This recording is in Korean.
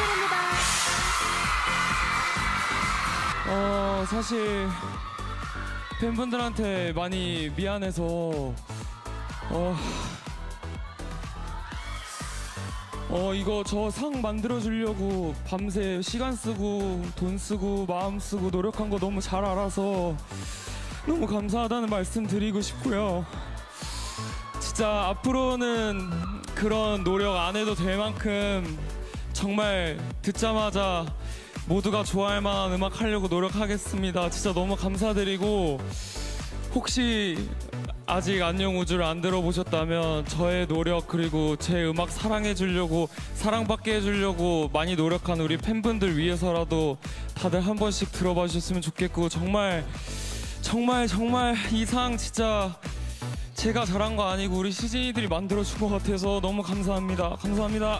축하드립니다. 어, 사실 팬분들한테 많이 미안해서 어, 어 이거 저 상 만들어 주려고 밤새 시간 쓰고 돈 쓰고 마음 쓰고 노력한 거 너무 잘 알아서 너무 감사하다는 말씀 드리고 싶고요. 진짜 앞으로는 그런 노력 안 해도 될 만큼 정말 듣자마자 모두가 좋아할 만한 음악 하려고 노력하겠습니다. 진짜 너무 감사드리고 혹시 아직 안녕 우주를 안 들어보셨다면 저의 노력 그리고 제 음악 사랑해 주려고 사랑받게 해 주려고 많이 노력한 우리 팬분들 위해서라도 다들 한 번씩 들어봐 주셨으면 좋겠고 정말 정말 정말 이상 진짜 제가 잘한 거 아니고 우리 시즌이들이 만들어 준 것 같아서 너무 감사합니다. 감사합니다.